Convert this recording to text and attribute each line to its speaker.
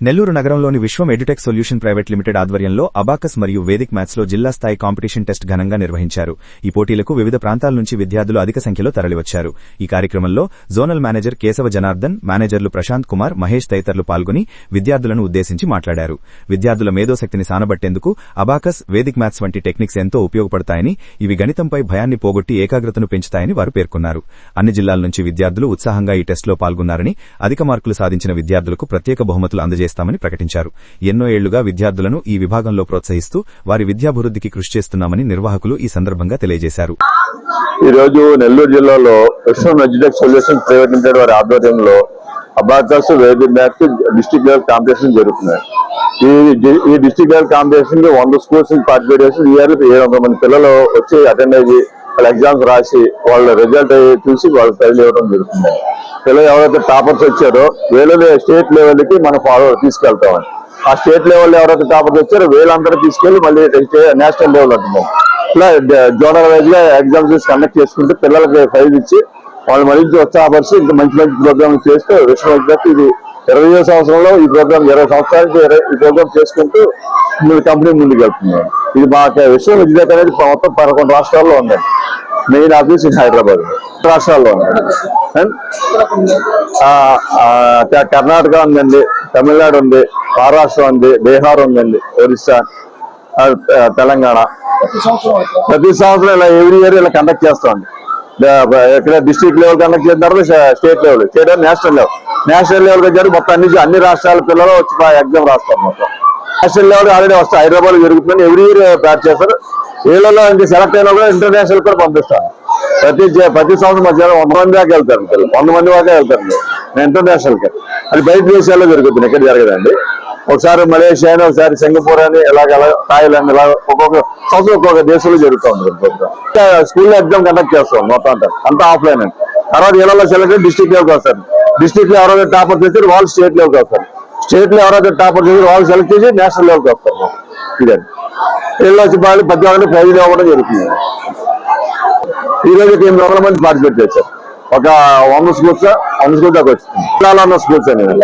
Speaker 1: నెల్లూరు నగరంలోని Vishwam edutech solution private limited ఆధ్వర్యంలో abacus మరియు వేదిక్ మ్యాథ్స్లో జిల్లా స్థాయి కాంపిటీషన్ టెస్ట్ ఘనంగా నిర్వహించారు. ఈ పోటీలకు వివిధ ప్రాంతాల నుంచి విద్యార్థులు అధిక సంఖ్యలో తరలివచ్చారు. ఈ కార్యక్రమంలో జోనల్ మేనేజర్ కేశవ జనార్దన్ మేనేజర్లు ప్రశాంత్ కుమార్ మహేష్ తదితరులు పాల్గొని విద్యార్థులను ఉద్దేశించి మాట్లాడారు. విద్యార్థుల మేధోశక్తిని సానబట్టేందుకు అబాకస్ వేదిక్ మ్యాథ్స్ వంటి టెక్నిక్స్ ఎంతో ఉపయోగపడతాయని ఇవి గణితంపై భయాన్ని పోగొట్టి ఏకాగ్రతను పెంచుతాయని వారు పేర్కొన్నారు. అన్ని జిల్లాల నుంచి విద్యార్థులు ఉత్సాహంగా ఈ టెస్టులో పాల్గొన్నారని అధిక మార్కులు సాధించిన విద్యార్థులకు ప్రత్యేక బహుమతులు చేస్తామని ప్రకటించారు. ఎన్నో ఏళ్ళుగా విద్యార్థులను ఈ విభాగంలో ప్రోత్సహిస్తూ వారి విద్యాభివృద్ధికి కృషి చేస్తున్నామని నిర్వాహకులు ఈ సందర్భంగా తెలియజేశారు.
Speaker 2: ఈ రోజు నెల్లూరు జిల్లాలో Vishwam edutech solution private limited వారి ఆధ్వర్యంలో అబాకస్ వేది మ్యాచ్ డిస్ట్రిక్ట్ లెవెల్ కాంపిటీషన్ జరుగుతున్నాయి. ఈ ఈ డిస్ట్రిక్ట్ లెవెల్ కాంపిటీషన్లో వంద స్కూల్స్ పార్టిసిపేట్ చేసి ఇయర్ ఏడు వందల మంది పిల్లలు వచ్చి అటెండ్ అయ్యి వాళ్ళ ఎగ్జామ్స్ రాసి వాళ్ళ రిజల్ట్ చూసి వాళ్ళు ప్రైజ్ ఇవ్వడం జరుగుతుంది. పిల్లలు ఎవరైతే టాపర్స్ వచ్చారో వీళ్ళని స్టేట్ లెవెల్కి మనం ఫాలో తీసుకెళ్తామని ఆ స్టేట్ లెవెల్ ఎవరైతే టాపర్స్ వచ్చారో వీళ్ళందరూ తీసుకెళ్ళి మళ్ళీ నేషనల్ లెవెల్ అంటున్నాం. ఇట్లా జోనల్ వైజ్గా ఎగ్జామ్స్ కండక్ట్ చేసుకుంటే పిల్లలకి ఫైల్ ఇచ్చి వాళ్ళు మళ్ళీ ఉత్సాహపరిచి ఇంకా మంచి మంచి ప్రోగ్రామ్ చేస్తూ విశ్వవిద్యార్థి ఇది ఇరవై సంవత్సరంలో ఈ ప్రోగ్రామ్ ఇరవై సంవత్సరాలకి ఇరవై- ఈ ప్రోగ్రామ్ చేసుకుంటూ మీ కంపెనీ ముందుకు వెళ్తున్నాం ఇది మా విశ్వ అనేది మొత్తం పదకొండు రాష్ట్రాల్లో ఉంది. మెయిన్ ఆఫీస్ ఇన్ హైదరాబాద్ రాష్ట్రాల్లో కర్ణాటక ఉందండి తమిళనాడు ఉంది మహారాష్ట్ర ఉంది బీహార్ ఉందండి ఒరిస్సా తెలంగాణ ప్రతి సంవత్సరం ఇలా ఎవ్రీ ఇయర్ ఇలా కండక్ట్ చేస్తామండి ఇక్కడ డిస్ట్రిక్ట్ లెవెల్ కండక్ట్ చేసిన తర్వాత state level state national level national level దగ్గర మొత్తం అన్ని అన్ని రాష్ట్రాల పిల్లలు వచ్చి ఎగ్జామ్ రాస్తారు మొత్తం. నేషనల్ లెవెల్ ఆల్రెడీ వస్తాయి. హైదరాబాద్ జరుగుతుంది ఎవ్రీ ఇయర్ బ్యాట్ చేస్తారు. వీళ్ళలో అంటే సెలెక్ట్ అయినా కూడా ఇంటర్నేషనల్ కూడా పంపిస్తాను ప్రతి జ- ప్రతి సంవత్సరం మధ్యాహ్నం వంద మంది దాకా వెళ్తారు పిల్లలు వంద మంది దాకా వెళ్తారు ఇంటర్నేషనల్కి. అది బయట దేశాల్లో జరుగుతుంది. ఇక్కడ జరగదండి. ఒకసారి మలేషియా అని ఒకసారి సింగపూర్ అని ఇలాగ అలా థాయిలాండ్ ఇలా ఒక్కొక్క సంవత్సరం ఒక్కొక్క దేశంలో జరుగుతూ ఉంటుంది స్కూల్లో ఎగ్జామ్ కండక్ట్ చేస్తాం మొత్తం అంతా. అంతా ఆఫ్లైన్ అండి తర్వాత ఇళ్ళలో సెలెక్ట్ డిస్ట్రిక్ట్ లెవెల్కి వస్తారు. డిస్ట్రిక్ట్లో ఎవరైతే టాపర్ చేసి వాళ్ళు స్టేట్ లెవెల్కి వస్తారు. స్టేట్లో ఎవరైతే టాపర్ చేసి వాళ్ళు సెలెక్ట్ చేసి నేషనల్ లెవెల్కి వస్తారు. ఇదండి వీళ్ళు వచ్చి వాళ్ళు ప్రతి ప్రైజ్ ఇవ్వడం జరుగుతుంది. ఈ రోజు ఎనిమిది వందల మంది పార్టిసిపేట్ చేశారు? ఒక వంద స్కూల్స్ వంద స్కూల్ దాకా వచ్చింది. చాలా ఉన్న స్కూల్స్ అనేది